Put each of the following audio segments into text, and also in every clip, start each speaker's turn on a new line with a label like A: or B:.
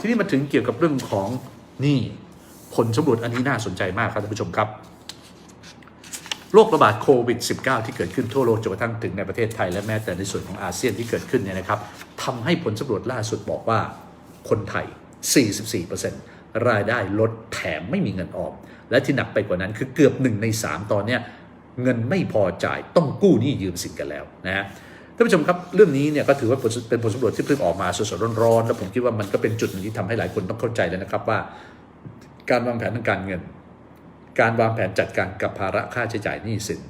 A: ทีนี้มาถึงเกี่ยวกับเรื่องของนี่ผลสำรวจอันนี้น่าสนใจมากครับท่านผู้ชมครับโรคระบาดโควิด -19 ที่เกิดขึ้นทั่วโลกจนกระทั่งถึงในประเทศไทย และแม้แต่ในส่วนของอาเซียนที่เกิดขึ้นเนี่ยนะครับทำให้ผลสำรวจล่าสุดบอกว่าคนไทย 44%รายได้ลดแถมไม่มีเงินออมและที่หนักไปกว่านั้นคือเกือบหนึ่งใน 3 ตอนเนี้ยเงินไม่พอจ่ายต้องกู้หนี้ยืมสินกันแล้วนะฮะ ท่านผู้ชมครับเรื่องนี้เนี่ยก็ถือว่าเป็นผลสำรวจที่เพิ่งออกมาสดๆร้อนๆแล้วผมคิดว่ามันก็เป็นจุดหนึ่งที่ทำให้หลายคนต้องเข้าใจแล้วนะครับว่า การวางแผนทางการเงิน การวางแผนจัดการกับภาระค่าใช้จ่ายหนี้สิน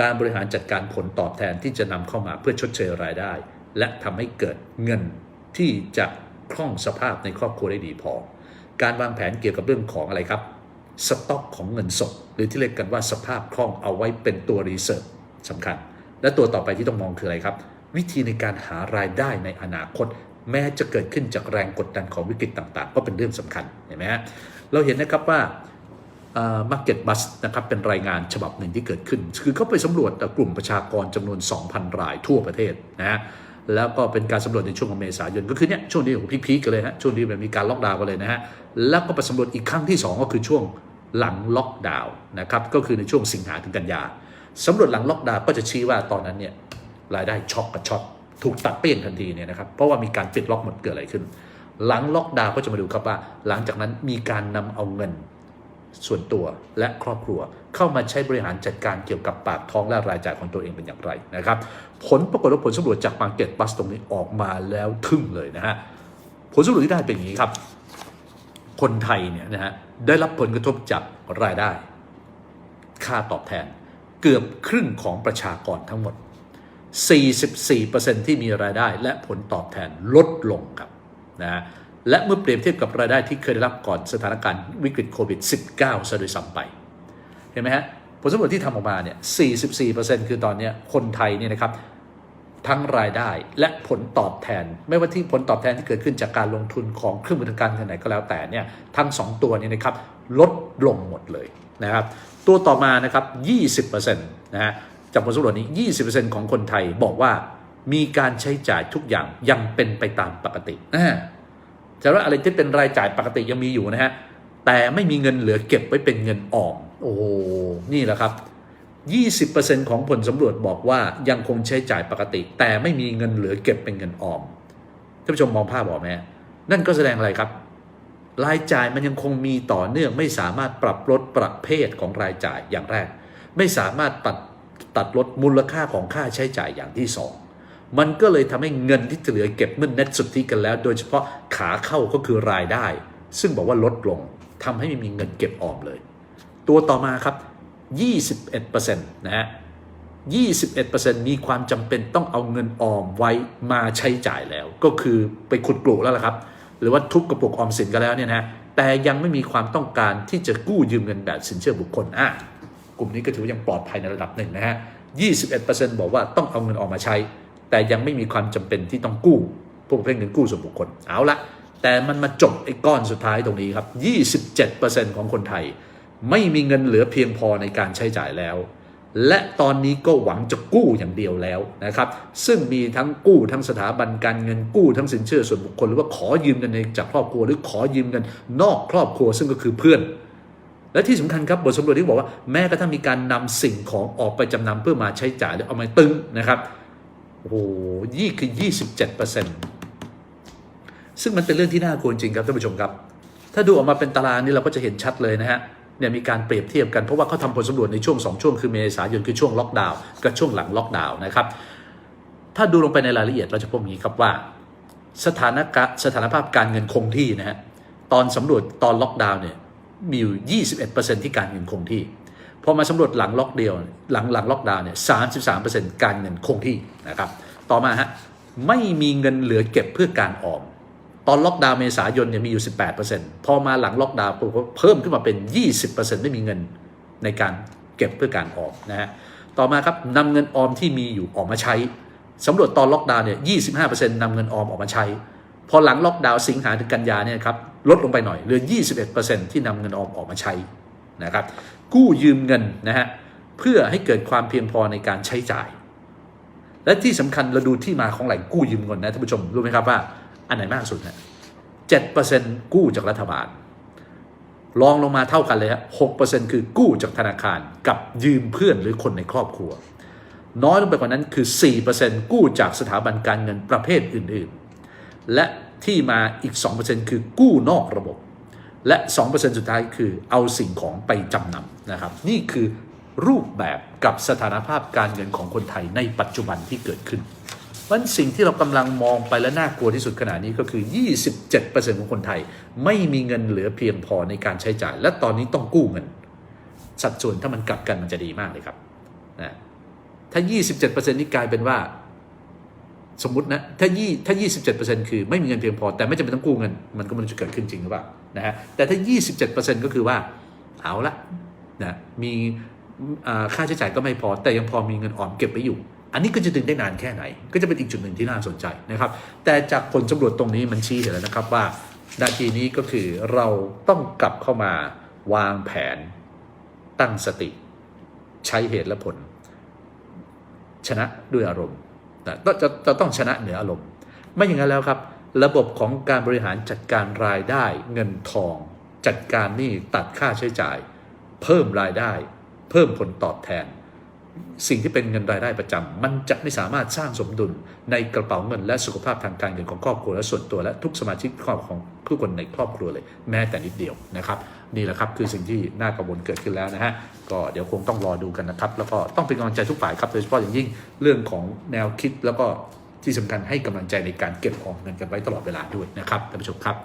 A: การบริหารจัดการผลตอบแทนที่จะนำเข้ามาเพื่อชดเชยรายได้ และทำให้เกิดเงินที่จะคล่องสภาพในครอบครัวได้ดีพอ การวางแผนเกี่ยวกับเรื่องของอะไรครับสต็อกของเงินสด หรือที่เรียกกันว่าสภาพคล่องเอาไว้เป็นตัวรีเซิร์ฟสำคัญ และตัวต่อไปที่ต้องมองคืออะไรครับ วิธีในการหารายได้ในอนาคต แม้จะเกิดขึ้นจากแรงกดดันของวิกฤตต่างๆ ก็เป็นเรื่องสำคัญเห็นไหมฮะเราเห็นนะครับว่ามาร์เก็ตบัสนะครับเป็นรายงานฉบับหนึ่งที่เกิดขึ้น คือเขาไปสำรวจกลุ่มประชากรจำนวน 2,000 รายทั่วประเทศนะฮะแล้วก็เป็นการสำรวจในช่วงของเมษายนก็คือเนี่ยช่วงนี้ของพีคๆกันเลยฮะช่วงนี้แบบมีการล็อกดาวน์กันเลยนะฮะแล้วก็ไปสำรวจอีกครั้งที่ 2 ก็คือช่วงหลังล็อกดาวน์นะครับก็คือในช่วงสิงหาถึงกันยา สำรวจหลังล็อกดาวน์ก็จะชี้ว่าตอนนั้นเนี่ยรายได้ช็อกกับช็อตถูกตัดเปี้ยงทันทีเนี่ยนะครับเพราะว่ามีการปิดล็อกหมดเกิดอะไรขึ้น หลังล็อกดาวน์ก็จะมาดูครับว่า หลังจากนั้นมีการนำเอาเงินส่วนตัวและครอบครัวเข้ามาใช้บริหารจัดการเกี่ยวกับปากท้องและรายจ่ายของตัวเองเป็นอย่างไรนะครับ ผลปรากฏว่าผลสำรวจจากมาร์เก็ตบัสตรงนี้ออกมาแล้วทึ่งเลยนะฮะผลสำรวจที่ได้เป็นอย่างนี้ครับ คนไทยเนี่ยนะฮะได้รับผลกระทบจากรายได้ ค่าตอบแทน เกือบครึ่งของประชากรทั้งหมด 44%ที่มีรายได้และผลตอบแทนลดลงครับนะและเมื่อเปรียบเทียบกับรายได้ที่เคยได้รับก่อนสถานการณ์วิกฤตโควิด -19 ซะโดยซ้ำไป เห็นไหมฮะผลสำรวจที่ทำออกมาเนี่ย 44%คือตอนนี้คนไทยเนี่ยนะครับทั้งรายได้และผลตอบแทน ไม่ว่าที่ผลตอบแทนที่เกิดขึ้นจากการลงทุนของเครื่องมือทางการเงินไหนก็แล้วแต่เนี่ยทั้ง 2 ตัวนี้นะครับลดลงหมดเลย นะครับ ตัวต่อมานะครับ 20%นะฮะจากผลสำรวจนี้ 20%ของคนไทยบอกว่ามีการใช้จ่ายทุกอย่างยังเป็นไปตามปกติอ่าแต่ว่าอะไรที่เป็นรายจ่ายปกติยังมีอยู่นะฮะ แต่ไม่มีเงินเหลือเก็บไว้เป็นเงินออม โอ้โหนี่แหละครับ 20%ของผลสำรวจบอกว่ายังคงใช้จ่ายปกติ แต่ไม่มีเงินเหลือเก็บเป็นเงินออม ท่านผู้ชมมองภาพออกไหมฮะนั่นก็แสดงอะไรครับ รายจ่ายมันยังคงมีต่อเนื่องไม่สามารถปรับลดประเภทของรายจ่ายอย่างแรก ไม่สามารถตัดตัดลดมูลค่าของค่าใช้จ่ายอย่างที่สองมันก็เลยทำให้เงินที่เหลือเก็บเมื่อเน็ตสุทธิกันแล้ว โดยเฉพาะขาเข้าก็คือรายได้ ซึ่งบอกว่าลดลงทำให้ไม่มีเงินเก็บออมเลย ตัวต่อมาครับ 21%นะฮะ21%มีความจำเป็นต้องเอาเงินออมไว้มาใช้จ่ายแล้ว ก็คือไปขุดปลูกแล้วล่ะครับ หรือว่าทุบกระปุกออมสินกันแล้วเนี่ยนะฮะแต่ยังไม่มีความต้องการที่จะกู้ยืมเงินแบบสินเชื่อบุคคลอะกลุ่มนี้ก็ถือว่ายังปลอดภัยในระดับหนึ่งนะฮะ 21%บอกว่าต้องเอาเงินออกมาใช้ แต่ยังไม่มีความจำเป็นที่ต้องกู้พวกประเภทเงินกู้ส่วนบุคคล เอาละ แต่มันมาจบไอ้ก้อนสุดท้ายตรงนี้ครับ 27%ของคนไทย ไม่มีเงินเหลือเพียงพอในการใช้จ่ายแล้ว และตอนนี้ก็หวังจะกู้อย่างเดียวแล้วนะครับ ซึ่งมีทั้งกู้ทั้งสถาบันการเงินกู้ทั้งสินเชื่อส่วนบุคคลหรือว่าขอยืมเงินจากครอบครัว หรือขอยืมเงินนอกครอบครัวซึ่งก็คือเพื่อน และที่สำคัญครับบทสำรวจที่บอกว่าแม้กระทั่งมีการนำสิ่งของออกไปจำนำเพื่อมาใช้จ่ายหรือเอามาตึงนะครับโอ้โหยี่คือ27เปอร์เซ็นต์ซึ่งมันเป็นเรื่องที่น่ากลัวจริงครับท่านผู้ชมครับ ถ้าดูออกมาเป็นตารางนี้เราก็จะเห็นชัดเลยนะฮะ เนี่ยมีการเปรียบเทียบกันเพราะว่าเขาทำผลสำรวจในช่วง 2 ช่วงคือเมษายนคือช่วงล็อกดาวน์กับช่วงหลังล็อกดาวน์นะครับ ถ้าดูลงไปในรายละเอียดเราจะพบอย่างนี้ครับว่า สถานกะสถานภาพการเงินคงที่นะฮะตอนสำรวจตอนล็อกดาวน์เนี่ยมีอยู่ 21%ที่การเงินคงที่พอมาสำรวจหลังล็อกเดียวหลังหลังล็อกดาวน์เนี่ย33%การเงินคงที่นะครับต่อมาฮะไม่มีเงินเหลือเก็บเพื่อการออม อนล็อกดาวน์เมษายนเนี่ยมีอยู่ 18%พอมาหลังล็อกดาวน์ปุ๊บก็เพิ่มขึ้นมาเป็น 20%ไม่มีเงินในการเก็บเพื่อการออมนะฮะต่อมาครับนำเงินออมที่มีอยู่ออกมาใช้สำรวจตอนล็อกดาวน์เนี่ย 25%นำเงินออมออกมาใช้ พอหลังล็อกดาวน์สิงหาถึงกันยาเนี่ยครับลดลงไปหน่อยเหลือ 21%ที่นำเงินออมออกมาใช้นะครับกู้ยืมเงินนะฮะเพื่อให้เกิดความเพียงพอในการใช้จ่าย และที่สำคัญเราดูที่มาของแหล่งกู้ยืมเงินนะท่านผู้ชมรู้ไหมครับว่า อันไหนมากสุดนะ7%กู้จากรัฐบาลรองลงมาเท่ากันเลยฮะ6%คือกู้จากธนาคาร กับยืมเพื่อนหรือคนในครอบครัว น้อยลงไปกว่านั้นคือ4%กู้จากสถาบันการเงินประเภทอื่นๆ และที่มาอีก2%คือกู้นอกระบบ และ2%สุดท้ายคือเอาสิ่งของไปจำนำนะครับ นี่คือรูปแบบกับสถานภาพการเงินของคนไทยในปัจจุบันที่เกิดขึ้น ราะสิ่งที่เรากำลังมองไปและน่ากลัวที่สุดขณะนี้ก็คือ 27%ของคนไทย ไม่มีเงินเหลือเพียงพอในการใช้จ่าย และตอนนี้ต้องกู้เงิน สัดส่วนถ้ามันกลับกันมันจะดีมากเลยครับนะถ้า 27%นี่กลายเป็นว่า สมมตินะถ้ายี่ถ้า 27%คือไม่มีเงินเพียงพอ แต่ไม่จำเป็นต้องกู้เงิน มันก็ไมันจะเกิดขึ้นจริงหรือเปล่านะฮะแต่ถ้า 27%ก็คือว่าเอาละนะมีค่าใช้จ่ายก็ไม่พอ แต่ยังพอมีเงินออมเก็บไว้อยู่ อันนี้ก็จะดึงได้นานแค่ไหน ก็จะเป็นอีกจุดหนึ่งที่น่าสนใจนะครับ แต่จากผลสำรวจตรงนี้มันชี้เห็นแล้วนะครับว่านาทีนี้ก็คือเราต้องกลับเข้ามาวางแผนตั้งสติ ใช้เหตุและผล ชนะด้วยอารมณ์นะต้องจะจะต้องชนะเหนืออารมณ์ ไม่อย่างนั้นแล้วครับ ระบบของการบริหารจัดการรายได้เงินทอง จัดการหนี้ตัดค่าใช้จ่าย เพิ่มรายได้ เพิ่มผลตอบแทน สิ่งที่เป็นเงินรายได้ประจำมันจะไม่สามารถสร้างสมดุลในกระเป๋าเงินและสุขภาพทางการเงินของครอบครัวและส่วนตัวและทุกสมาชิกครอบของทุกคนในครอบครัวเลยแม้แต่นิดเดียวนะครับ นี่แหละครับคือสิ่งที่น่ากังวลเกิดขึ้นแล้วนะฮะก็เดี๋ยวคงต้องรอดูกันนะครับ แล้วก็ต้องเป็นกำลังใจทุกฝ่ายครับโดยเฉพาะอย่างยิ่งเรื่องของแนวคิดแล้วก็ที่สำคัญให้กำลังใจในการเก็บออมเงินกันไว้ตลอดเวลาด้วยนะครับท่านผู้ชมครับ